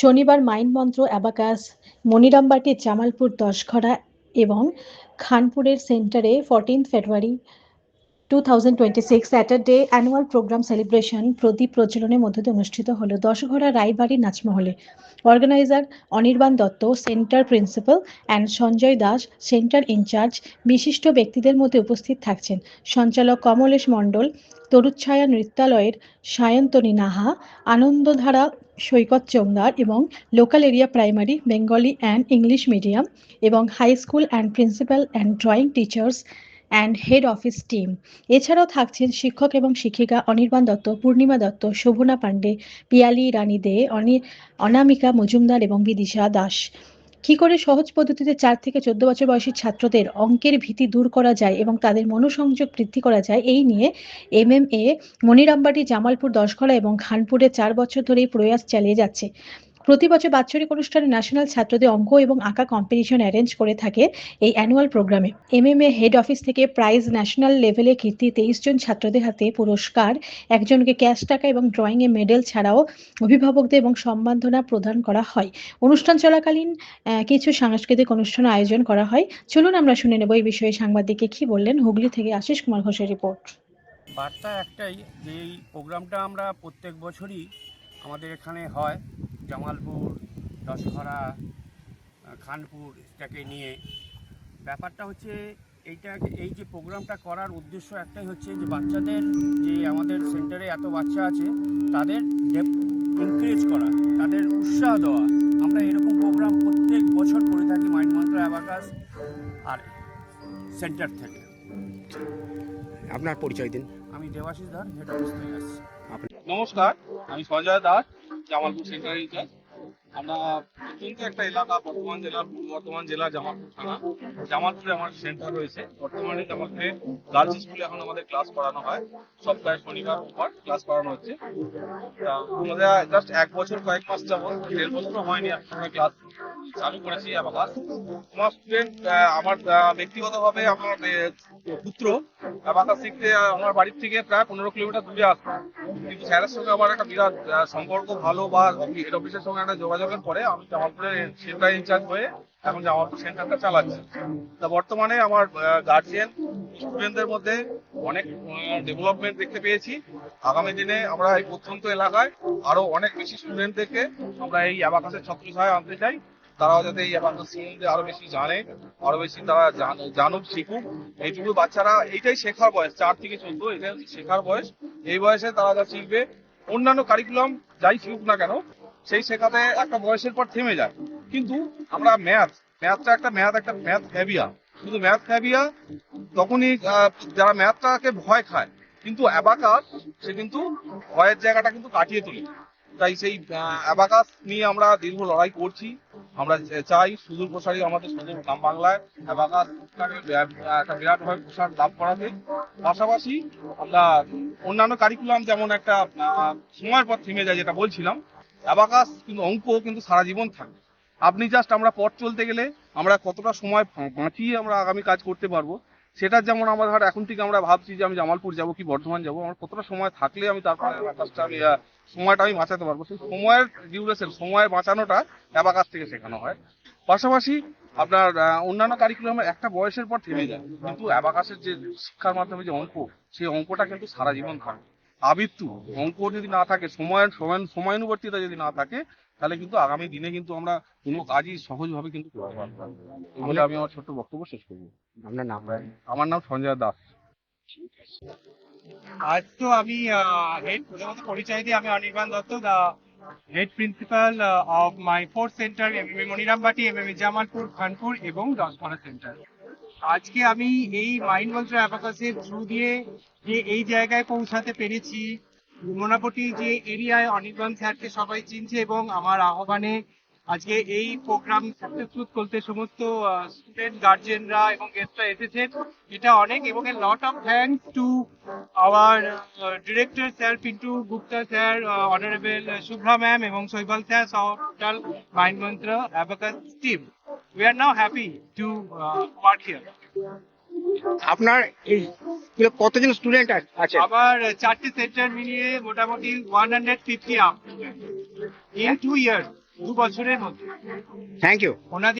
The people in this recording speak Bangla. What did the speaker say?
শনিবার মাইনমন্ত্র অ্যাবাকাস মনিরামবাটির জামালপুর দশঘরা এবং খানপুরের সেন্টারে fourteen February two thousand twenty six Saturday annual programme celebration প্রদীপ প্রজ্বলনের মধ্য দিয়ে অনুষ্ঠিত হলো Dashghara Raibari নাচমহলে। Organiser Anirban Dutta centre principal and Sanjay Das centre in charge বিশিষ্ট ব্যক্তিদের মধ্যে উপস্থিত থাকছেন। সঞ্চালক কমলেশ মণ্ডল, তরুচ্ছায়া নৃত্যালয়ের সায়ন্তনী নাহা, আনন্দধারা সৈকত চোংদার এবং local area primary Bengali and English medium এবং high school and principal and drawing teachers and head office team এছাড়াও থাকছেন শিক্ষক এবং শিক্ষিকা অনির্বাণ দত্ত, পূর্ণিমা দত্ত, শোভনা পাণ্ডে, পিয়ালি রানী দে, অনি, অনামিকা মজুমদার এবং বিদিশা দাস। কি করে সহজ পদ্ধতিতে চার থেকে চোদ্দ বছর বয়সী ছাত্রদের অঙ্কের ভীতি দূর করা যায় এবং তাদের মনোসংযোগ বৃদ্ধি করা যায়, এই নিয়ে এমএমএ মনিরামবাটি, জামালপুর দশখলা এবং খানপুরে চার বছর ধরে এই প্রয়াস চালিয়ে যাচ্ছে। প্রতি বছর বাৎসরিক অনুষ্ঠানে ন্যাশনাল ছাত্রদের অঙ্ক এবং আঁকা কম্পিটিশন অ্যারেঞ্জ করে থাকে এই অ্যানুয়াল প্রোগ্রামে এমএমএ হেড অফিস থেকে প্রাইজ ন্যাশনাল লেভেলে কীর্তি তেইশ জন ছাত্রদের হাতে পুরস্কার, একজনকে ক্যাশ টাকা এবং ড্রয়িং এ মেডেল ছাড়াও অভিভাবকদের এবং সম্বর্ধনা প্রদান করা হয়। অনুষ্ঠান চলাকালীন কিছু সাংস্কৃতিক অনুষ্ঠান আয়োজন করা হয়। চলুন আমরা শুনে নেব এই বিষয়ে সাংবাদিককে কি বললেন হুগলি থেকে আশিস কুমার ঘোষের রিপোর্ট বার্তা একটাই যে এই প্রোগ্রামটা আমরা প্রত্যেক বছরই আমাদের এখানে হয়। জামালপুর দশহরা খানপুর এটাকে নিয়ে। ব্যাপারটা হচ্ছে এইটা এই যে প্রোগ্রামটা করার উদ্দেশ্য একটাই হচ্ছে যে বাচ্চাদের যে আমাদের সেন্টারে এত বাচ্চা আছে তাদের এনকারেজ করা তাদের উৎসাহ দেওয়া। আমরা এরকম প্রোগ্রাম প্রত্যেক বছর করে থাকি মাইন্ড মন্ত্র অ্যাবাকাস আর সেন্টার থেকে। আপনার পরিচয় দিন। আমি দেবাশিস ধর হেড অফিস থেকে আসছি। নমস্কার আমি Sanjay Das. Jamalpur centre in charge আমরা অত্যন্ত একটা এলাকা, বর্ধমান জেলার পূর্ব বর্ধমান জেলা, জামালপুর থানা। জামালপুরে আমার সেন্টার রয়েছে। বর্তমানে জামালপুরে গার্লস স্কুলে এখন আমাদের ক্লাস করানো হয়। সপ্তাহে শনিবার রোববার ক্লাস করানো হচ্ছে। আমাদের জাস্ট এক বছর কয়েক মাস যাবত দেড় বছরও হয়নি এক সময় ক্লাস চালু করেছি আমার স্টুডেন্ট আমার ব্যক্তিগতভাবে আমার পুত্র আবাকাস শিখতে আমার বাড়ির থেকে প্রায় পনেরো কিলোমিটার দূরে আসতো কিন্তু স্যারের সঙ্গে আমার একটা বিরাট সম্পর্ক ভালো বা হেড অফিসের সঙ্গে একটা যোগাযোগের পরে আমি জামালপুরের সেন্টার ইনচার্জ হয়ে এখন জামালপুর সেন্টারটা চালাচ্ছি। তা বর্তমানে আমার গার্জিয়ান স্টুডেন্টদের মধ্যে অনেক ডেভেলপমেন্ট দেখতে পেয়েছি। আগামী দিনে আমরা এই প্রত্যন্ত এলাকায় আরও অনেক বেশি স্টুডেন্টদেরকে আমরা এই অ্যাবাকাসের ছত্রছায় আনতে চাই। তারাও যাতে এই অ্যাবাকাস সম্বন্ধে আরও বেশি জানে, আরও বেশি তারা জানুক, শিখুক। এইটুকু বাচ্চারা, এইটাই শেখার বয়স, চার থেকে চোদ্দ, এটাই হচ্ছে শেখার বয়স। এই বয়সে তারা যা শিখবে, অন্যান্য কারিকুলাম যাই শিখুক না কেন, সেই শেখাতে একটা বয়সের পর থেমে যায়। কিন্তু আমরা ম্যাথ ম্যাথটা একটা ম্যাথ একটা ম্যাথ হ্যাবিয়া শুধু ম্যাথ হ্যাবিয়া তখনই যারা ম্যাথটাকে ভয় খায়, কিন্তু অ্যাবাকাস সে কিন্তু ভয়ের জায়গাটা কিন্তু কাটিয়ে তোলে। তাই সেই অ্যাবাকাস নিয়ে আমরা দীর্ঘ লড়াই করছি। আমরা চাই সুদূর প্রসারী আমাদের সুদূর গ্রাম বাংলায় অ্যাবাকাস একটা বিরাটভাবে প্রসার লাভ করাতে। পাশাপাশি আমরা অন্যান্য কারিকুলাম যেমন একটা সময়ের পর থেমে যায় যেটা বলছিলাম, অ্যাবাকাস কিন্তু অঙ্ক কিন্তু সারা জীবন থাকে। আপনি জাস্ট আমরা পথ চলতে গেলে আমরা কতটা সময় বাঁচিয়ে আমরা আগামী কাজ করতে পারব সেটা যেমন আমার ধর, এখন থেকে আমরা ভাবছি যে আমি জামালপুর যাব কি বর্ধমান যাব, আমার কতটা সময় থাকলে আমি তারপরে আমি সময়টা আমি বাঁচাতে পারব। সেই সময়ের ডিউরেশন সময় বাঁচানোটা অ্যাবাকাস থেকে শেখানো হয়। পাশাপাশি আপনার অন্যান্য কারিকুলামের একটা বয়সের পর থেমে যায়। কিন্তু অ্যাবাকাসের যে শিক্ষার মাধ্যমে যে অঙ্ক, সেই অঙ্কটা কিন্তু সারা জীবন থাকে। আবৃত্তু অঙ্ক যদি না থাকে সময়ের সময় সময়ানুবর্তিতা যদি না থাকে তাহলে কিন্তু আগামী দিনে কিন্তু আমরা কোনো কাজই সহজভাবে কিন্তু করতে পারব বলে আমি আমার ছোট্ট বক্তব্য শেষ করব। আপনার নাম আমার নাম সঞ্জয় দাস। আজ তো আমি হেড প্রথমত পরিচয় দিই আমি Anirban Dutta the head principal of my fourth centre MMA Maniramabati MMA Jamalpur Khanpur এবং দশমানা সেন্টার আজকে আমি এই মাইন্ড মন্ত্র অ্যাবাকাসের থ্রু দিয়ে যে এই জায়গায় পৌঁছাতে পেরেছি, মোনাপটি যে এরিয়ায় অনির্বাণ স্যারকে সবাই চিনছে এবং আমার আহ্বানে আজকে এই প্রোগ্রাম সাকসেসফুল করতে সমস্ত স্টুডেন্ট গার্জেনরা এবং গেস্টরা এসেছেন। এটা অনেক এবং a lot of thanks to our director sir Pintu Gupta sir honourable Shubhra ma'am এবং শৈবাল স্যার সহ total mind mantra abacus team we now happy to uh, work here. আপনার এই স্কুলে কতজন স্টুডেন্ট আছে? আবার চারটি সেন্টার মিলিয়ে মোটামুটি one hundred fifty up in two years দু বছরের মধ্যে। থ্যাংক ইউ ওনাদের